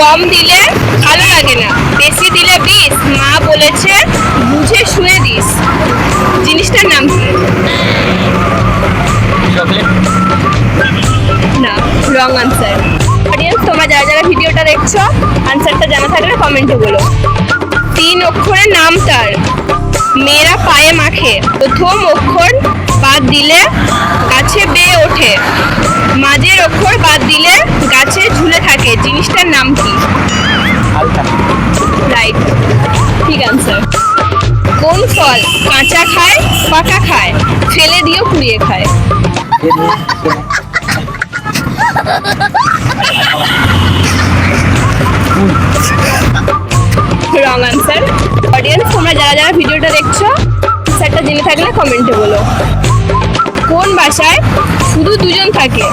কম দিলে ভালো লাগে না। বেশি দিলে বিষ। মা বলেছে বুঝে শুনে দিস। জিনিসটার নাম কি? না রং আনসার অডিয়েন্স তোমরা যারা যারা ভিডিওটা দেখছ আনসারটা জানা থাকলে কমেন্টে বলো। তিন অক্ষরের নাম তার। মেয়েরা পায়ে মাখে। প্রথম অক্ষর জিনিসটার নাম কি? রাইট ঠিক আনসার কোন ফল কাঁচা খায় পাকা খায়? ফেলে দিয়েও কুড়িয়ে খায়। রং আনসার অডিয়েন্স তোমরা যারা যারা ভিডিওটা দেখছ আনসারটা জেনে থাকলে কমেন্টে বলো। কোন বাসায় শুধু দুজন থাকে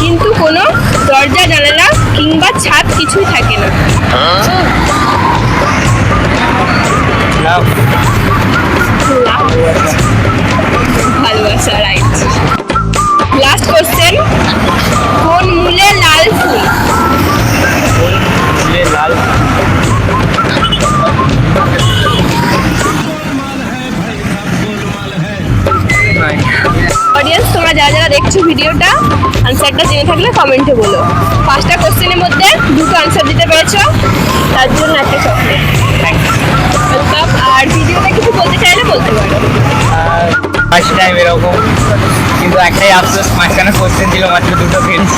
কিন্তু কোনো দরজা জানালা কিছুই থাকে না। ভালোবাসা কোশ্চেন অডিয়েন্স তোমরা যারা যারা দেখছ ভিডিওটা আনসারটা জেনে থাকলে কমেন্টে বলো। পাঁচটা কোশ্চেনের তার জন্য একটা চকলেট আর ভিডিওতে কিছু বলতে চাইলে বলতে পারো। ফার্স্ট টাইম এরকম, কিন্তু একটাই আফসোস, মাঝখানে কোশ্চেন ছিল মাত্র দুটো থ্যাংকস